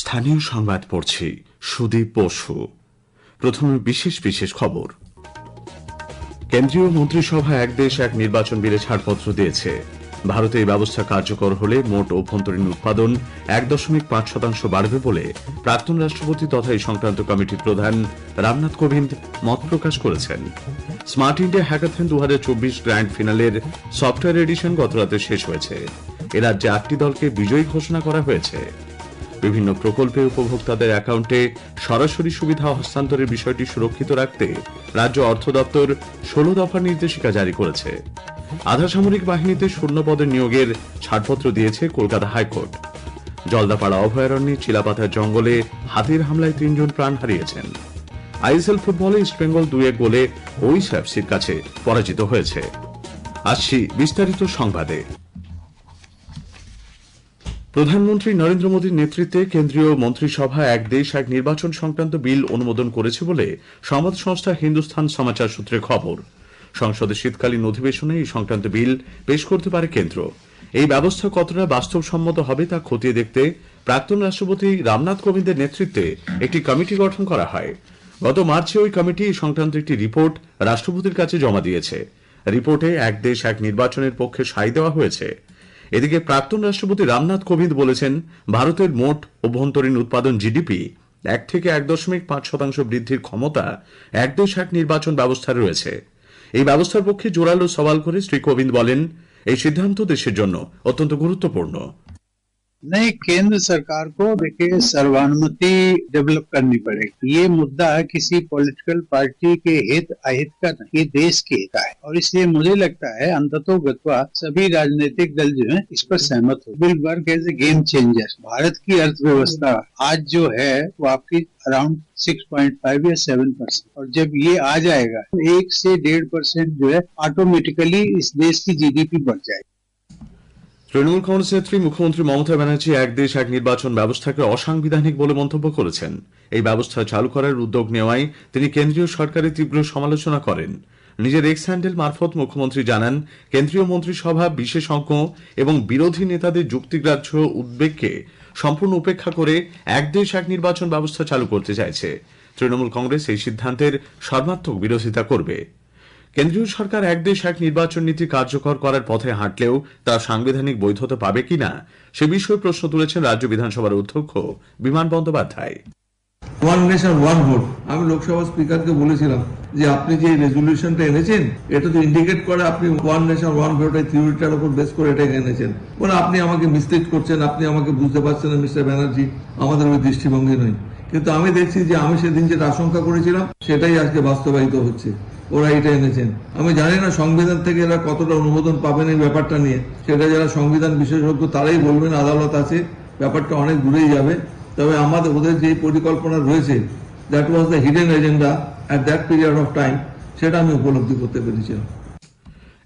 স্থানীয় সংবাদ পড়ছি সুদীপ বসু। প্রথমে বিশেষ বিশেষ খবর। কেন্দ্রীয় মন্ত্রিসভা এক দেশ এক নির্বাচন বিলে ছাড়পত্র দিয়েছে। ভারতে এই ব্যবস্থা কার্যকর হলে মোট অভ্যন্তরীণ উৎপাদন এক দশমিক পাঁচ শতাংশ বাড়বে বলে প্রাক্তন রাষ্ট্রপতি তথা এই সংক্রান্ত কমিটির প্রধান রামনাথ কোবিন্দ মত প্রকাশ করেছেন। স্মার্ট ইন্ডিয়া হ্যাকাথন দু হাজার চব্বিশ গ্র্যান্ড ফিনালের সফটওয়্যার এডিশন গতরাতে শেষ হয়েছে। এ রাজ্যে আটটি দলকে বিজয়ী ঘোষণা করা হয়েছে। বিভিন্ন প্রকল্পে উপভোক্তাদের অ্যাকাউন্টে সরাসরি সুবিধা হস্তান্তরের বিষয়টি সুরক্ষিত রাখতে রাজ্য অর্থ দপ্তর ষোলো দফার নির্দেশিকা জারি করেছে। আধা সামরিক বাহিনীতে শূন্য পদের নিয়োগের ছাড়পত্র দিয়েছে কলকাতা হাইকোর্ট। জলদাপাড়া অভয়ারণ্যে চিলাপাতার জঙ্গলে হাতির হামলায় তিনজন প্রাণ হারিয়েছেন। আইএসএল ফুটবলে ইস্টবেঙ্গল এক গোলে ওইস এফসির কাছে পরাজিত হয়েছে। আসছি বিস্তারিত সংবাদে। প্রধানমন্ত্রী নরেন্দ্র মোদীর নেতৃত্বে কেন্দ্রীয় মন্ত্রিসভা এক দেশ, এক নির্বাচন সংক্রান্ত বিল অনুমোদন করেছে বলে সংবাদ সংস্থা হিন্দুস্থান সমাচার সূত্রে খবর। সংসদে শীতকালীন অধিবেশনে এই সংক্রান্ত বিল পেশ করতে পারে কেন্দ্র। এই ব্যবস্থা কতটা বাস্তবসম্মত হবে তা খতিয়ে দেখতে প্রাক্তন রাষ্ট্রপতি রামনাথ কোবিন্দের নেতৃত্বে একটি কমিটি গঠন করা হয়। গত মার্চে ওই কমিটি সংক্রান্ত একটি রিপোর্ট রাষ্ট্রপতির কাছে জমা দিয়েছে। রিপোর্টে এক দেশ, এক নির্বাচনের পক্ষে সাই দেওয়া হয়েছে। এদিকে প্রাক্তন রাষ্ট্রপতি রামনাথ কোবিন্দ বলেছেন, ভারতের মোট অভ্যন্তরীণ উৎপাদন জিডিপি এক থেকে এক দশমিক পাঁচ শতাংশ বৃদ্ধির ক্ষমতা এক দেশ এক নির্বাচন ব্যবস্থা রয়েছে। এই ব্যবস্থার পক্ষে জোরালো সওয়াল করে শ্রী কোবিন্দ বলেন, এই সিদ্ধান্ত দেশের জন্য অত্যন্ত গুরুত্বপূর্ণ। नहीं, केंद्र सरकार को देखिए, सर्वानुमति डेवलप करनी पड़ेगी। ये मुद्दा किसी पॉलिटिकल पार्टी के हित अहित का नहीं, ये देश के हित है। और इसलिए मुझे लगता है, अंततो गत्वा सभी राजनीतिक दल जो है, इस पर सहमत हो। Will work as a game changer Bharat की अर्थव्यवस्था आज जो है, वो आपकी अराउंड 6.5 या 7 परसेंट और जब ये आ जाएगा तो एक से डेढ़ परसेंट जो है ऑटोमेटिकली इस देश की जीडीपी बढ़ जाएगी। তৃণমূল কংগ্রেস নেত্রী মুখ্যমন্ত্রী মমতা ব্যানার্জি এক দেশ, এক নির্বাচন ব্যবস্থাকে অসাংবিধানিক বলে মন্তব্য করেছেন। এই ব্যবস্থা চালু করার উদ্যোগ নেওয়ায় তিনি কেন্দ্রীয় সরকারের তীব্র সমালোচনা করেন। নিজের এক্স হ্যান্ডেল মারফত মুখ্যমন্ত্রী জানান, কেন্দ্রীয় মন্ত্রিসভা বিশেষজ্ঞ এবং বিরোধী নেতাদের যুক্তিগ্রাহ্য উদ্বেগকে সম্পূর্ণ উপেক্ষা করে এক দেশ, এক নির্বাচন ব্যবস্থা চালু করতে চাইছে। তৃণমূল কংগ্রেস এই সিদ্ধান্তের সর্বাত্মক বিরোধিতা করবে। কেন্দ্রীয় সরকার এক দেশ এক নির্বাচন নীতি কার্যকর করার পথে হাঁটলেও তা সাংবিধানিক বৈধতা পাবে কিনা, সে বিষয়ে প্রশ্ন তুলেছেন রাজ্য বিধানসভার অধ্যক্ষ Biman Bandyopadhyay. One nation one vote আমি লোকসভা স্পিকারকে বলেছিলাম যে আপনি যে এনেছেন, এটা তো ইন্ডিকেট করে আপনি ওয়ান নেশন ওয়ান ভোট এই থিওরিটার উপর বেস করে এটাকে এনেছেন। আপনি আমাকে করছেন, আপনি আমাকে বুঝতে পারছেন না মিস্টার ব্যানার্জি আমাদের ওই দৃষ্টিভঙ্গি নয়। কিন্তু আমি দেখছি যে আমি সেদিন যেটা আশঙ্কা করেছিলাম, সেটাই আজকে বাস্তবায়িত হচ্ছে। ওরা এটা এনেছেন। আমি জানি না সংবিধান থেকে এরা কতটা অনুমোদন পাবেন এই ব্যাপারটা নিয়ে। সেটা যারা সংবিধান বিশেষজ্ঞ, তারাই বলবেন আদালত আছে। ব্যাপারটা অনেক দূরেই যাবে। তবে আমাদের, ওদের যে পরিকল্পনা রয়েছে that was the hidden agenda at that period of time সেটা আমি উপলব্ধি করতে পেরেছিলাম।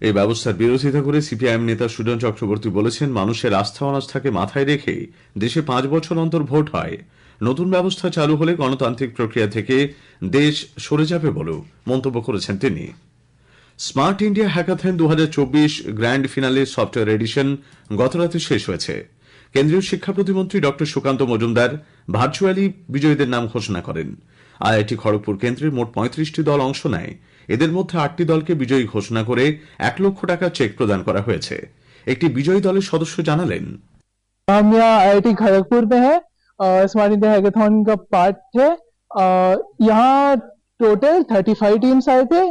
এই ব্যবস্থার বিরোধিতা করে সিপিআইএম নেতা সুজন চক্রবর্তী বলেছেন, মানুষের আস্থা অনাস্থাকে মাথায় রেখে দেশে পাঁচ বছর অন্তর ভোট হয়। নতুন ব্যবস্থা চালু হলে গণতান্ত্রিক প্রক্রিয়া থেকে দেশ সরে যাবে বলেও মন্তব্য করেছেন তিনি। স্মার্ট ইন্ডিয়া হ্যাকাথন দু গ্র্যান্ড ফিনালে সফটওয়্যার এডিশন গতরাতে শেষ হয়েছে। কেন্দ্রীয় শিক্ষা প্রতিমন্ত্রী ড সুকান্ত মজুমদার ভার্চুয়ালি বিজয়ীদের নাম ঘোষণা করেন। আইআইটি খড়গপুর কেন্দ্রের মোট পঁয়ত্রিশটি দল অংশ নেয়। এদের মধ্যে আটটি দলকে বিজয়ী ঘোষণা করে এক লক্ষ টাকা চেক প্রদান করা হয়েছে। একটি বিজয়ী দলের সদস্য জানালেন, আমরা আইআইটি খড়গপুর হ্যাঁ। स्मार्ट इंडिया हैकाथन का पार्ट है। यहाँ टोटल 35 टीम्स आए थे।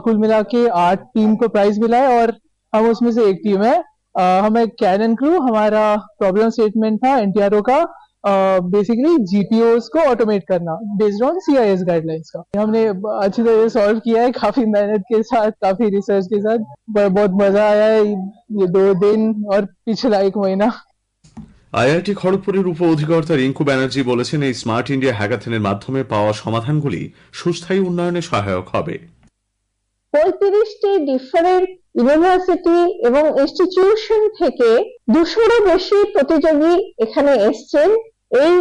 कुल मिला के आठ टीम को प्राइज मिला है और हम उसमें से एक टीम है। हमें कैनन क्रू हमारा प्रॉब्लम स्टेटमेंट था एनटीआरओ का। बेसिकली जीपीओस को ऑटोमेट करना based on C I S guidelines का। हमने अच्छी तरह से सॉल्व किया है, काफ़ी मेहनत के साथ, काफ़ी रिसर्च के साथ। बहुत मज़ा आया है ये दो दिन और पिछला एक महीना। আইআইটি খড়গপুরের উপ অধিকর্তা রিঙ্কু ব্যানার্জি বলেছেন, এই স্মার্ট ইন্ডিয়া হ্যাকাথনের মাধ্যমে পাওয়া সমাধানগুলি সুস্থায়ী উন্নয়নে সহায়ক হবে। পঁয়ত্রিশটি ডিফারেন্ট ইউনিভার্সিটি এবং ইনস্টিটিউশন থেকে দুশোরও বেশি প্রতিযোগী এখানে এসছেন এই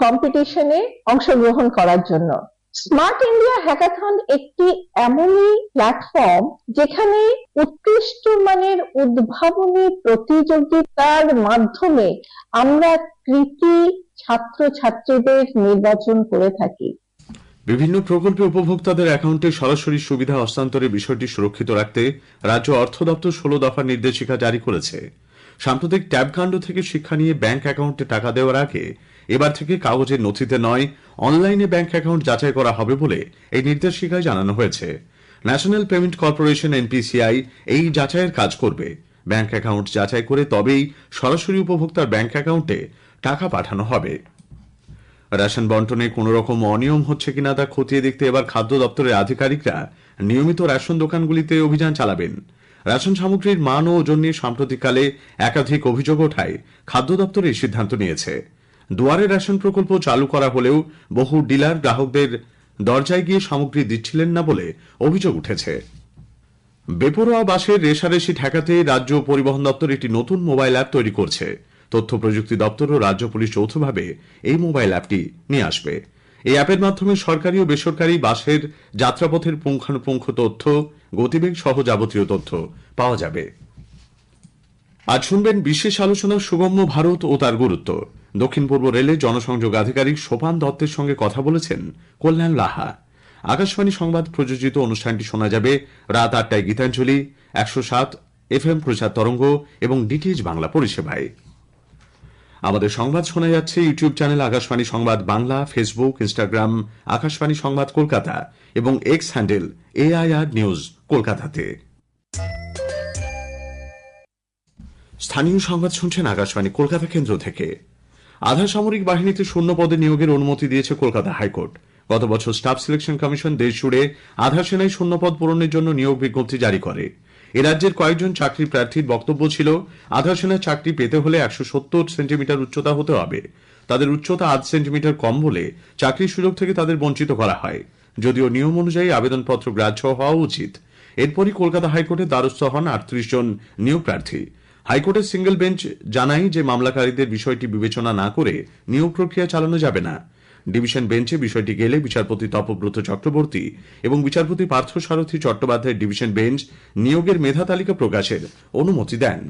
কম্পিটিশনে অংশগ্রহণ করার জন্য। স্মার্ট ইন্ডিয়া হ্যাকাথন একটি এমনই প্ল্যাটফর্ম যেখানে উৎকৃষ্ট মানের উদ্ভাবনী প্রতিযোগিতার মাধ্যমে আমরা কৃতি ছাত্রছাত্রীদের নির্বাচন করে থাকি। বিভিন্ন প্রকল্পে উপভোক্তাদের অ্যাকাউন্টে সরাসরি সুবিধা হস্তান্তরের বিষয়টি সুরক্ষিত রাখতে রাজ্য অর্থ দপ্তর ষোলো দফার নির্দেশিকা জারি করেছে। সাম্প্রতিক ট্যাবকাণ্ড থেকে শিক্ষা নিয়ে ব্যাংক অ্যাকাউন্টে টাকা দেওয়ার আগে এবার থেকে কাগজের নথিতে নয় অনলাইনে ব্যাংক অ্যাকাউন্ট যাচাই করা হবে বলে এই নির্দেশিকায় জানানো হয়েছে। ন্যাশনাল পেমেন্ট কর্পোরেশন, এনপিসিআই, এই যাচাইয়ের কাজ করবে। ব্যাংক অ্যাকাউন্ট যাচাই করে তবেই সরাসরি উপভোক্তার ব্যাংক অ্যাকাউন্টে টাকা পাঠানো হবে। রেশন বন্টনে কোন রকম অনিয়ম হচ্ছে কিনা তা খতিয়ে দেখতে এবার খাদ্য দপ্তরের আধিকারিকরা নিয়মিত রেশন দোকানগুলিতে অভিযান চালাবেন। রেশন সামগ্রীর মান ও ওজন নিয়ে সাম্প্রতিককালে একাধিক অভিযোগ ওঠায় খাদ্য দপ্তর এই সিদ্ধান্ত নিয়েছে। দুয়ারে রেশন প্রকল্প চালু করা হলেও বহু ডিলার গ্রাহকদের দরজায় গিয়ে সামগ্রী দিচ্ছিলেন না বলে অভিযোগ উঠেছে। বেপরোয়া বাসের রেশারেশি ঠেকাতে রাজ্য পরিবহন দপ্তর একটি নতুন মোবাইল অ্যাপ তৈরি করছে। তথ্য প্রযুক্তি দপ্তর ও রাজ্য পুলিশ যৌথভাবে এই মোবাইল অ্যাপটি নিয়ে আসবে। এই অ্যাপের মাধ্যমে সরকারি ও বেসরকারি বাসের যাত্রাপথের পুঙ্খানুপুঙ্খ তথ্য, গতিবেগ সহ যাবতীয় তথ্য পাওয়া যাবে। আজ শুনবেন বিশেষ আলোচনা সুগম্য ভারত ও তার গুরুত্ব। দক্ষিণ পূর্ব রেলের জনসংযোগ আধিকারিক সোপান দত্তের সঙ্গে কথা বলেছেন কল্যাণ লাহা। আকাশবাণী সংবাদ প্রযোজিত অনুষ্ঠানটি শোনা যাবে রাত আটটায় গীতাঞ্জলি, একশো সাত এফ এম প্রচার তরঙ্গ এবং ডিটিএইচ বাংলা পরিষেবায়। আমাদের সংবাদ শোনা যাচ্ছে ইউটিউব চ্যানেল আকাশবাণী সংবাদ বাংলা, ফেসবুক, ইনস্টাগ্রাম, আকাশবাণী সংবাদ কলকাতা এবং এক্স হ্যান্ডেল, এআইআর নিউজ কলকাতাতে। স্থানীয় সংবাদ শুনছেন আকাশবাণী কলকাতা কেন্দ্র থেকে। আধা সামরিক বাহিনীতে শূন্য পদে নিয়োগের অনুমতি দিয়েছে কলকাতা হাইকোর্ট। গত বছর স্টাফ সিলেকশন কমিশন দেশ জুড়ে আধা সেনায় শূন্য পদ পূরণের জন্য নিয়োগ বিজ্ঞপ্তি জারি করে। এ রাজ্যের কয়েকজন চাকরি প্রার্থীর বক্তব্য ছিল, আধা সেনার চাকরি পেতে হলে একশো সত্তর সেন্টিমিটার উচ্চতা হতে হবে। তাদের উচ্চতা আধ সেন্টিমিটার কম বলে চাকরির সুযোগ থেকে তাদের বঞ্চিত করা হয়। যদিও নিয়ম অনুযায়ী আবেদনপত্র গ্রাহ্য হওয়া উচিত। এরপরই কলকাতা হাইকোর্টে দ্বারস্থ হন আটত্রিশ জন নিয়োগ প্রার্থী। হাইকোর্টের সিঙ্গেল বেঞ্চ জানায় যে মামলাকারীদের বিষয়টি বিবেচনা না করে নিয়োগ প্রক্রিয়া চালানো যাবে না। ডিভিশন বেঞ্চে বিষয়টি গেলে বিচারপতি তপব্রত চক্রবর্তী এবং বিচারপতি পার্থ সারথী চট্টোপাধ্যায়ের ডিভিশন বেঞ্চ নিয়োগের মেধা তালিকা প্রকাশের অনুমতি দেন।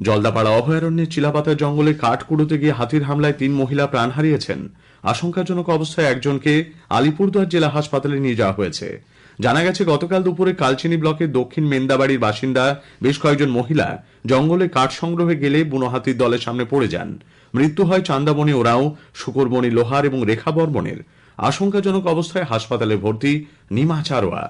জলদাপাড়া অভয়ারণ্যের চিলাপাতার জঙ্গলে কাঠ কুড়োতে গিয়ে হাতির হামলায় তিন মহিলা প্রাণ হারিয়েছেন। আশঙ্কাজনক অবস্থায় একজনকে আলিপুরদুয়ার জেলা হাসপাতালে নিয়ে যাওয়া হয়েছে। জানা গেছে, গতকাল দুপুরে কালচিনি ব্লকের দক্ষিণ মেন্দাবাড়ির বাসিন্দা বেশ কয়েকজন মহিলা জঙ্গলে কাঠ সংগ্রহে গেলে বুনো হাতির দলের সামনে পড়ে যান। মৃত্যু হয় চান্দামণি ওরাও শুকরমণি লোহার এবং রেখা বর্মনের আশঙ্কাজনক অবস্থায় হাসপাতালে ভর্তি নিমা চারোয়া।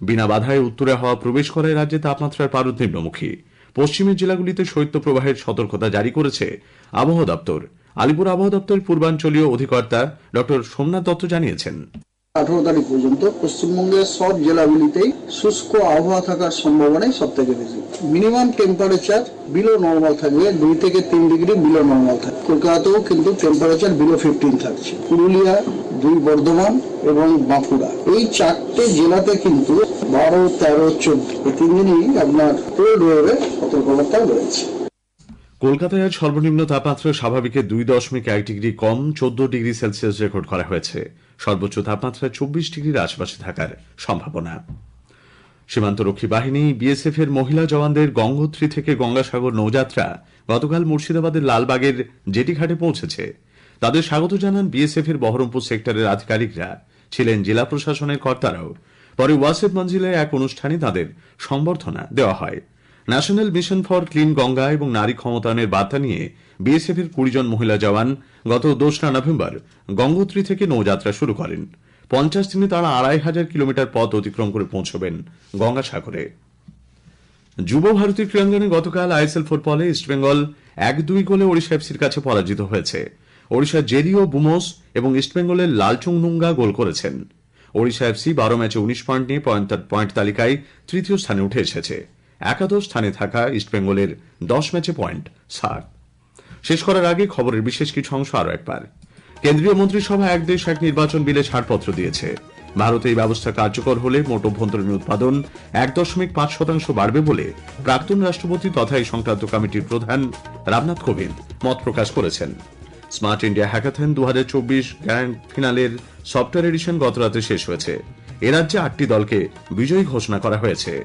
বিনা বাধায় উত্তরে হওয়া প্রবেশ করায় রাজ্যে তাপমাত্রার পারদ নিম্নমুখী পশ্চিমের জেলাগুলিতে শৈত্যপ্রবাহের সতর্কতা জারি করেছে আবহাওয়া দপ্তর। আলিপুর আবহাওয়া দপ্তরের পূর্বাঞ্চলীয় অধিকর্তা ড সোমনাথ দত্ত জানিয়েছেন। আঠারো তারিখ পর্যন্ত পশ্চিমবঙ্গের সব জেলাগুলিতেই শুষ্ক আবহাওয়া থাকার সম্ভাবনাই সব থেকে বেশি। মিনিমাম টেম্পারেচার বিলো নর্মাল থাকবে, দুই থেকে তিন ডিগ্রি বিলো নর্মাল থাকবে। কলকাতাতেও কিন্তু টেম্পারেচার বিলো ফিফটিন থাকছে। পুরুলিয়া, দুই বর্ধমান এবং বাঁকুড়া। এই চারটে জেলাতে কিন্তু বারো, তেরো, চোদ্দ, এই তিন দিনই আপনার কোল্ড ওয়েভের সতর্কবার্তা রয়েছে। কলকাতায় আজ সর্বনিম্ন তাপমাত্রা স্বাভাবিকের দুই দশমিক এক ডিগ্রি কম, চোদ্দ ডিগ্রি সেলসিয়াস রেকর্ড করা হয়েছে। সর্বোচ্চ তাপমাত্রা চব্বিশ ডিগ্রির আশপাশে থাকার সম্ভাবনা। সীমান্তরক্ষী বাহিনী বিএসএফ এর মহিলা জওয়ানদের গঙ্গোত্রী থেকে গঙ্গাসাগর নৌযাত্রা গতকাল মুর্শিদাবাদের লালবাগের জেটিঘাটে পৌঁছেছে। তাদের স্বাগত জানান বিএসএফ এর বহরমপুর সেক্টরের আধিকারিকরা। ছিলেন জেলা প্রশাসনের কর্তারাও। পরে ওয়াসেফ মঞ্জিলে এক অনুষ্ঠানে তাদের সম্বর্ধনা দেওয়া হয়। National mission for clean Ganga এবং নারী ক্ষমতায়নের বার্তা নিয়ে বিএসএফ এর কুড়ি জন মহিলা জওয়ান গত দোসরা নভেম্বর গঙ্গোত্রী থেকে নৌযাত্রা শুরু করেন। পঞ্চাশ দিনে তারা আড়াই হাজার কিলোমিটার পথ অতিক্রম করে পৌঁছবেন গঙ্গাসাগরে। যুব ভারতী ক্রীড়াঙ্গনে গতকাল আইএসএল ফুটবলে ইস্টবেঙ্গল এক দুই গোলে ওড়িশা এফসির কাছে পরাজিত হয়েছে। ওড়িশা জেরিও বুমোস এবং ইস্টবেঙ্গলের লালচুং নুঙ্গা গোল করেছেন। ওড়িশা এফসি বারো ম্যাচে উনিশ পয়েন্ট নিয়ে পয়েন্ট তালিকায় তৃতীয় স্থানে উঠে এসেছে। একাদশ স্থানে থাকা ইস্টবেঙ্গলের দশ ম্যাচে পয়েন্ট, সাত। শেষ করার আগে খবরের বিশেষ কিছু অংশ আরও একবার। কেন্দ্রীয় মন্ত্রিসভা এক দেশ, এক নির্বাচন বিলে ছাড়পত্র দিয়েছে। ভারতে এই ব্যবস্থা কার্যকর হলে মোট অভ্যন্তরীণ উৎপাদন এক দশমিক পাঁচ শতাংশ বাড়বে বলে প্রাক্তন রাষ্ট্রপতি তথা এই সংক্রান্ত কমিটির প্রধান রামনাথ কোবিন্দ মত প্রকাশ করেছেন। স্মার্ট ইন্ডিয়া হ্যাকাথন দু হাজার চব্বিশ গ্র্যান্ড ফিনালের সফটওয়্যার এডিশন গতরাতে শেষ হয়েছে। এ রাজ্যে আটটি দলকে বিজয়ী ঘোষণা করা হয়েছে।